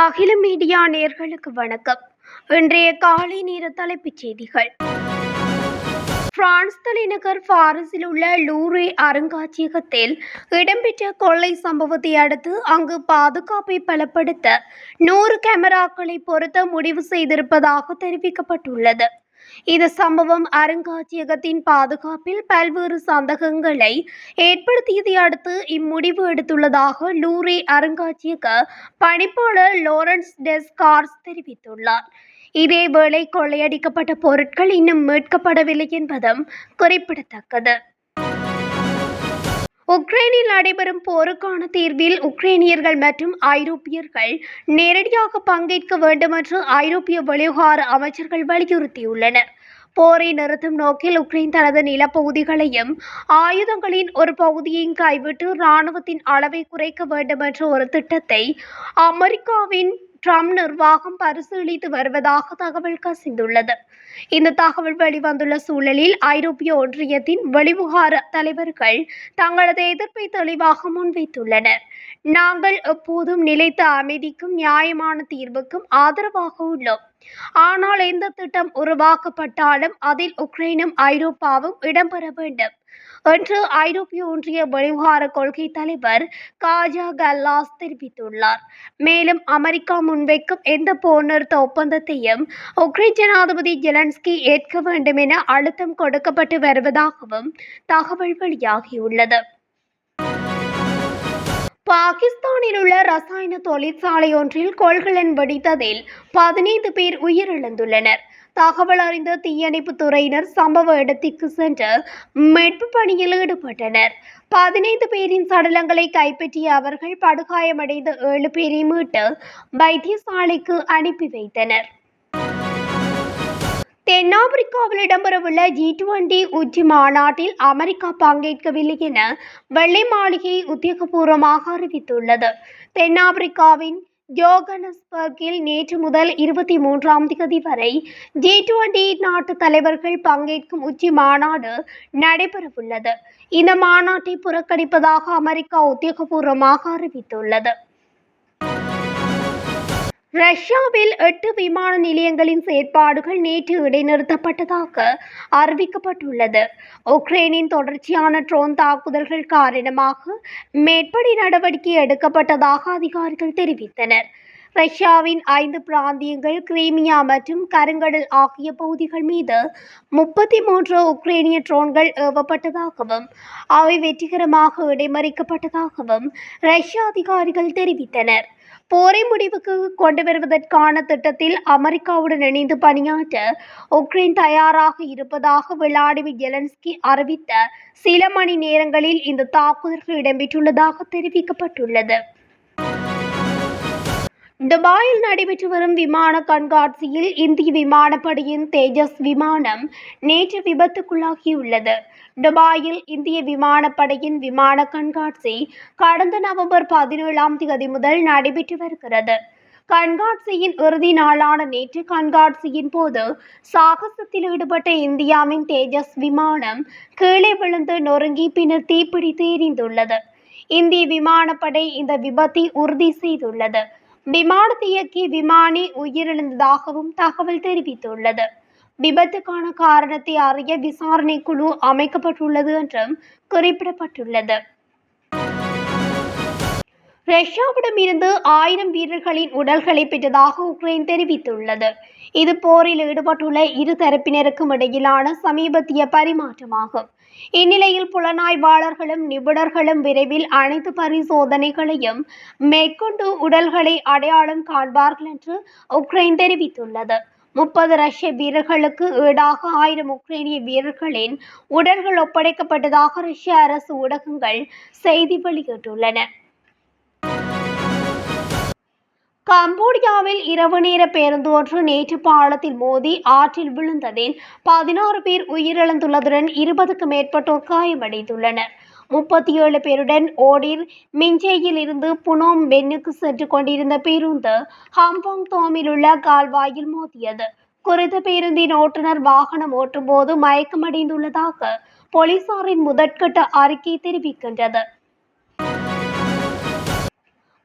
அகில மீடியா நேர்களுக்கு வணக்கம். இன்றைய காலை நேர தலைப்புச் செய்திகள். பிரான்ஸ் தலைநகர் பாரிஸில் உள்ள லூரே அருங்காட்சியகத்தில் இடம்பெற்ற கொள்ளை சம்பவத்தை அடுத்து அங்கு பாதுகாப்பை பலப்படுத்த நூறு கேமராக்களை பொருத்த முடிவு செய்திருப்பதாக தெரிவிக்கப்பட்டுள்ளது. இது சம்பவம் அருங்காட்சியகத்தின் பாதுகாப்பில் பல்வேறு சந்தேகங்களை ஏற்படுத்தியதை அடுத்து இம்முடிவு எடுத்துள்ளதாக லூரி அருங்காட்சியக பணிப்பாளர் லோரன்ஸ் டெஸ்கார்ஸ் தெரிவித்துள்ளார். இதேவேளை கொள்ளையடிக்கப்பட்ட பொருட்கள் இன்னும் மீட்கப்படவில்லை என்பதும் குறிப்பிடத்தக்கது. உக்ரைனில் நடைபெறும் போருக்கான தீர்வில் உக்ரைனியர்கள் மற்றும் ஐரோப்பியர்கள் நேரடியாக பங்கேற்க வேண்டும் என்று ஐரோப்பிய வெளிவிவகார அமைச்சர்கள் வலியுறுத்தியுள்ளனர். போரை நிறுத்தும் நோக்கில் உக்ரைன் தனது நிலப்பகுதிகளையும் ஆயுதங்களின் ஒரு பகுதியையும் கைவிட்டு இராணுவத்தின் அளவை குறைக்க வேண்டும் என்ற ஒரு திட்டத்தை அமெரிக்காவின் ட்ரம்ப் நிர்வாகம் பரிசீலித்து வருவதாக தகவல் கசிந்துள்ளது. இந்த தகவல் வெளிவந்துள்ள சூழலில் ஐரோப்பிய ஒன்றியத்தின் வெளிவிவகார தலைவர்கள் தங்களது எதிர்ப்பை தெளிவாக முன்வைத்துள்ளனர். நாங்கள் எப்போதும் நிலைத்த அமைதிக்கும் நியாயமான தீர்வுக்கும் ஆதரவாக உள்ளோம். ஆனால் எந்த திட்டம் உருவாக்கப்பட்டாலும் அதில் உக்ரைனும் ஐரோப்பாவும் இடம்பெற வேண்டும். என்று ஐரோப்பிய ஒன்றிய வெளிவிவகார கொள்கை தலைவர் காஜா கல்லாஸ் தெரிவித்துள்ளார். மேலும் அமெரிக்கா முன்வைக்கும் எந்த போர் நிறுத்த ஒப்பந்தத்தையும் உக்ரைன் ஜனாதிபதி ஜெலன்ஸ்கி ஏற்க வேண்டும் என அழுத்தம் கொடுக்கப்பட்டு வருவதாகவும் தகவல் வெளியாகியுள்ளது. பாகிஸ்தானில் உள்ள ரசாயன தொழிற்சாலை ஒன்றில் கொள்கலன் வெடித்ததில் பதினைந்து பேர் உயிரிழந்துள்ளனர். தகவல் அறிந்த தீயணைப்பு துறையினர் சம்பவ இடத்திற்கு சென்று மீட்பு பணியில் ஈடுபட்டனர். பதினைந்து பேரின் சடலங்களை கைப்பற்றிய அவர்கள் படுகாயமடைந்த ஏழு பேரை மீட்டு வைத்தியசாலைக்கு அனுப்பி வைத்தனர். தென்னாப்பிரிக்காவில் இடம்பெறவுள்ள ஜி டுவெண்டி உச்சி மாநாட்டில் அமெரிக்கா பங்கேற்கவில்லை என வெள்ளை மாளிகை உத்தியோகபூர்வமாக அறிவித்துள்ளது. தென்னாப்பிரிக்காவின் ஜோகனஸ்பர்கில் நேற்று முதல் இருபத்தி மூன்றாம் தேதி வரை ஜி டுவெண்டி நாட்டு தலைவர்கள் பங்கேற்கும் உச்சி மாநாடு நடைபெறவுள்ளது. இந்த மாநாட்டை புறக்கணிப்பதாக அமெரிக்கா உத்தியோகபூர்வமாக அறிவித்துள்ளது. ரஷ்யாவில் எட்டு விமான நிலையங்களின் செயற்பாடுகள் நேற்று இடைநிறுத்தப்பட்டதாக அறிவிக்கப்பட்டுள்ளது. உக்ரைனின் தொடர்ச்சியான ட்ரோன் தாக்குதல்கள் காரணமாக மேற்படி நடவடிக்கை எடுக்கப்பட்டதாக அதிகாரிகள் தெரிவித்தனர். ரஷ்யாவின் ஐந்து பிராந்தியங்கள் கிரீமியா மற்றும் கருங்கடல் ஆகிய பகுதிகள் மீது முப்பத்தி மூன்று உக்ரைனிய ட்ரோன்கள் ஏவப்பட்டதாகவும் அவை வெற்றிகரமாக இடைமறிக்கப்பட்டதாகவும் ரஷ்ய அதிகாரிகள் தெரிவித்தனர். போரை முடிவுக்கு கொண்டு வருவதற்கான திட்டத்தில் அமெரிக்காவுடன் இணைந்து பணியாற்ற உக்ரைன் தயாராக இருப்பதாக விளாடிமிர் ஜெலன்ஸ்கி அறிவித்த சில மணி நேரங்களில் இந்த தாக்குதல்கள் இடம்பெற்றுள்ளதாக தெரிவிக்கப்பட்டுள்ளது. துபாயில் நடைபெற்று வரும் விமான கண்காட்சியில் இந்திய விமானப்படையின் தேஜஸ் விமானம் நேற்று விபத்துக்குள்ளாகியுள்ளது. துபாயில் இந்திய விமானப்படையின் விமான கண்காட்சி கடந்த நவம்பர் பதினேழாம் தேதி முதல் நடைபெற்று வருகிறது. கண்காட்சியின் இறுதி நாளான நேற்று கண்காட்சியின் போது சாகசத்தில் ஈடுபட்ட இந்தியாவின் தேஜஸ் விமானம் கீழே விழுந்து நொறுங்கி பின்னர் தீப்பிடித்து எரிந்துள்ளது. இந்திய விமானப்படை இந்த விபத்தை உறுதி செய்துள்ளது. விமானத்தை இயக்கி விமானி உயிரிழந்ததாகவும் தகவல் தெரிவித்துள்ளது. விபத்துக்கான காரணத்தை அறிய விசாரணை குழு அமைக்கப்பட்டுள்ளது என்றும் குறிப்பிடப்பட்டுள்ளது. ரஷ்யாவிடம் இருந்து ஆயிரம் வீரர்களின் உடல்களை பெற்றதாக உக்ரைன் தெரிவித்துள்ளது. இது போரில் ஈடுபட்டுள்ள இரு தரப்பினருக்கும் இடையிலான சமீபத்திய பரிமாற்றமாகும். இந்நிலையில் புலனாய்வாளர்களும் நிபுணர்களும் விரைவில் அனைத்து பரிசோதனைகளையும் மேற்கொண்டு உடல்களை அடையாளம் காண்பார்கள் என்று உக்ரைன் தெரிவித்துள்ளது. முப்பது ரஷ்ய வீரர்களுக்கு ஈடாக ஆயிரம் உக்ரைனிய வீரர்களின் உடல்கள் ஒப்படைக்கப்பட்டதாக ரஷ்ய அரசு ஊடகங்கள் செய்தி வெளியிட்டுள்ளன. கம்போடியாவில் இரவு நேர பேருந்து ஒன்று நேற்று பாலத்தில் மோதி ஆற்றில் விழுந்ததில் பதினாறு பேர் உயிரிழந்துள்ளதுடன் இருபதுக்கு மேற்பட்டோர் காயமடைந்துள்ளனர். முப்பத்தி ஏழு பேருடன் ஓடிர் மிஞ்சேயில் இருந்து புனோம் பென்னுக்கு சென்று கொண்டிருந்த பேருந்து ஹாங்காங் தோமில் உள்ள கால்வாயில் மோதியது. குறித்த பேருந்தின் ஓட்டுநர் வாகனம் ஓட்டும் போது மயக்கமடைந்துள்ளதாக போலீசாரின் முதற்கட்ட அறிக்கை தெரிவிக்கின்றது.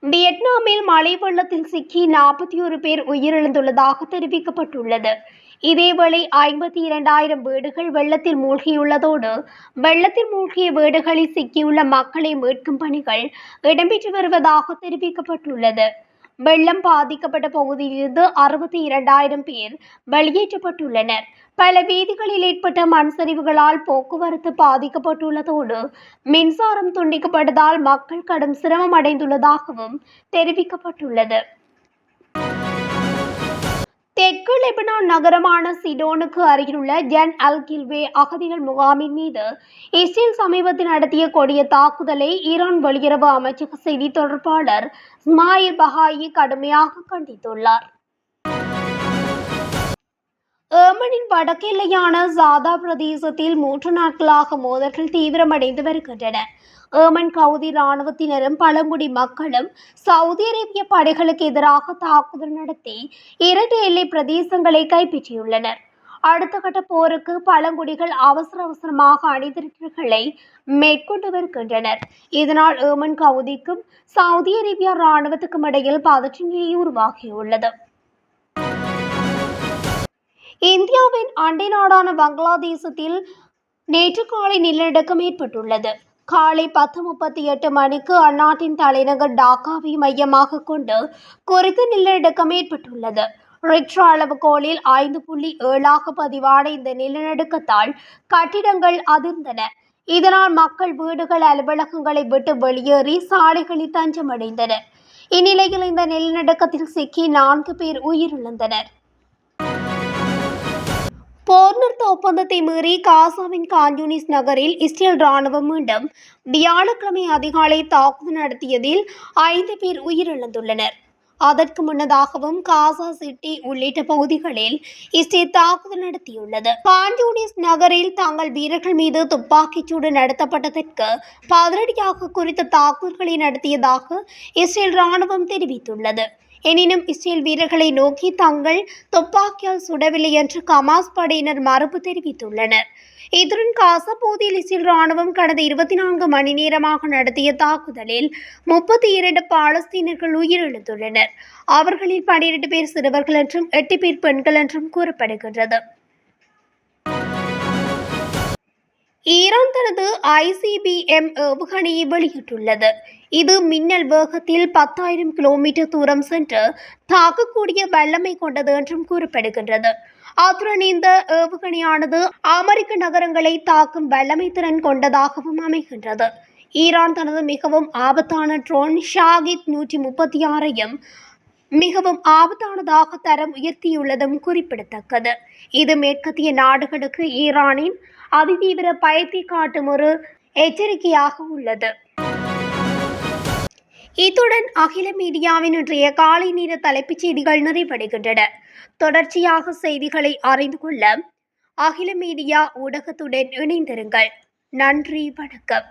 வியட்நாமில் மழை வெள்ளத்தில் சிக்கி நாற்பத்தி ஒரு பேர் உயிரிழந்துள்ளதாக தெரிவிக்கப்பட்டுள்ளது. இதேவேளை ஐம்பத்தி இரண்டாயிரம் வீடுகள் வெள்ளத்தில் மூழ்கியுள்ளதோடு வெள்ளத்தில் மூழ்கிய வீடுகளில் சிக்கியுள்ள மக்களை மீட்கும் பணிகள் இடம்பெற்று வருவதாக தெரிவிக்கப்பட்டுள்ளது. வெள்ளம் பாதிக்கப்பட்ட பகுதியிலிருந்து அறுபத்தி இரண்டாயிரம் பேர் வெளியேற்றப்பட்டுள்ளனர். பல வீதிகளில் ஏற்பட்ட மண் சரிவுகளால் போக்குவரத்து பாதிக்கப்பட்டுள்ளதோடு மின்சாரம் துண்டிக்கப்பட்டதால் மக்கள் கடும் சிரமம் அடைந்துள்ளதாகவும் தெரிவிக்கப்பட்டுள்ளது. தெற்கு லெபனான் நகரமான சிடோனுக்கு அருகிலுள்ள ஜன் அல் கில்வே அகதிகள் முகாமின் மீது இஸ்ரேல் சமீபத்தில் நடத்திய கொடிய தாக்குதலை ஈரான் வெளியுறவு அமைச்சக செய்தி தொடர்பாளர் இஸ்மாயில் பஹாயி கடுமையாக கண்டித்துள்ளார் ஏமனின் வடக்கெல்லையான சாதா பிரதேசத்தில் மூன்று நாட்களாக மோதல்கள் தீவிரமடைந்து வருகின்றன. ஏமன் கவுதி இராணுவத்தினரும் பழங்குடி மக்களும் சவுதி அரேபிய படைகளுக்கு எதிராக தாக்குதல் நடத்தி இரண்டு எல்லை பிரதேசங்களை கைப்பற்றியுள்ளனர். அடுத்த கட்ட போருக்கு பழங்குடிகள் அவசர அவசரமாக அணிதிரட்டல்களை மேற்கொண்டு வருகின்றனர். இதனால் ஏமன் கவுதிக்கும் சவுதி அரேபியா இராணுவத்துக்கும் இடையில் பதற்ற நிலை உருவாகியுள்ளது. இந்தியாவின் அண்டை நாடான பங்களாதேசத்தில் நேற்று காலை நிலநடுக்கம் ஏற்பட்டுள்ளது. காலை பத்து முப்பத்தி எட்டு மணிக்கு அந்நாட்டின் தலைநகர் டாக்காவை மையமாக கொண்டு குறித்த நிலநடுக்கம் ஏற்பட்டுள்ளது. ரிக்டர் அளவுகோலில் ஐந்து புள்ளி ஏழாக பதிவான இந்த நிலநடுக்கத்தால் கட்டிடங்கள் அதிர்ந்தன. இதனால் மக்கள் வீடுகள் அலுவலகங்களை விட்டு வெளியேறி சாலைகளில் தஞ்சமடைந்தனர். இந்நிலையில் இந்த நிலநடுக்கத்தில் சிக்கி நான்கு பேர் உயிரிழந்தனர். ஒப்பந்தத்தை மீறி காசாவின் கான்யூனிஸ் நகரில் இஸ்ரேல் ராணுவம் மீண்டும் வியாழக்கிழமை அதிகாலை தாக்குதல் நடத்தியதில் ஐந்து பேர் உயிரிழந்துள்ளனர். அதற்கு முன்னதாகவும் காசா சிட்டி உள்ளிட்ட பகுதிகளில் இஸ்ரேல் தாக்குதல் நடத்தியுள்ளது. கான்யூனிஸ் நகரில் தங்கள் வீரர்கள் மீது துப்பாக்கிச்சூடு நடத்தப்பட்டதற்கு பதிலடியாக குறித்த தாக்குதல்களை நடத்தியதாக இஸ்ரேல் ராணுவம் தெரிவித்துள்ளது. எனினும் இஸ்ரேல் வீரர்களை நோக்கி தங்கள் துப்பாக்கியால் சுடவில்லை என்று கமாஸ் படையினர் மறுப்பு தெரிவித்துள்ளனர். இதுடன் காசா பகுதியில் இஸ்ரேல் ராணுவம் கடந்த இருபத்தி நான்கு மணி நேரமாக நடத்திய தாக்குதலில் முப்பத்தி இரண்டு பாலஸ்தீனர்கள் உயிரிழந்துள்ளனர். அவர்களில் பனிரெண்டு பேர் சிறுவர்கள் என்றும் எட்டு பேர் பெண்கள் என்றும் கூறப்படுகின்றது. ஈரான் தனது ஐசிபிஎம் ஏவுகணையை வெளியிட்டுள்ளது. இது மின்னல் வேகத்தில் பத்தாயிரம் கிலோமீட்டர் தூரம் சென்று தாக்கக்கூடிய வல்லமை கொண்டது என்றும் கூறப்படுகின்றது. அத்துடன் இந்த ஏவுகணையானது அமெரிக்க நகரங்களை தாக்கும் வல்லமை திறன் கொண்டதாகவும் அமைகின்றது. ஈரான் தனது மிகவும் ஆபத்தான ட்ரோன் ஷாகித் நூற்றி முப்பத்தி ஆறையும் மிகவும் ஆபத்தானதாக தரம் உயர்த்தியுள்ளதும் குறிப்பிடத்தக்கது. இது மேற்கத்திய நாடுகளுக்கு ஈரானின் அதிதீவிர பயத்தை காட்டும் ஒரு எச்சரிக்கையாக உள்ளது. இத்துடன் அகில மீடியாவின் இன்றைய காலை நேர தலைப்புச் செய்திகள் நிறைவடைகின்றன. தொடர்ச்சியாக செய்திகளை அறிந்து கொள்ள அகில மீடியா ஊடகத்துடன் இணைந்திருங்கள். நன்றி வணக்கம்.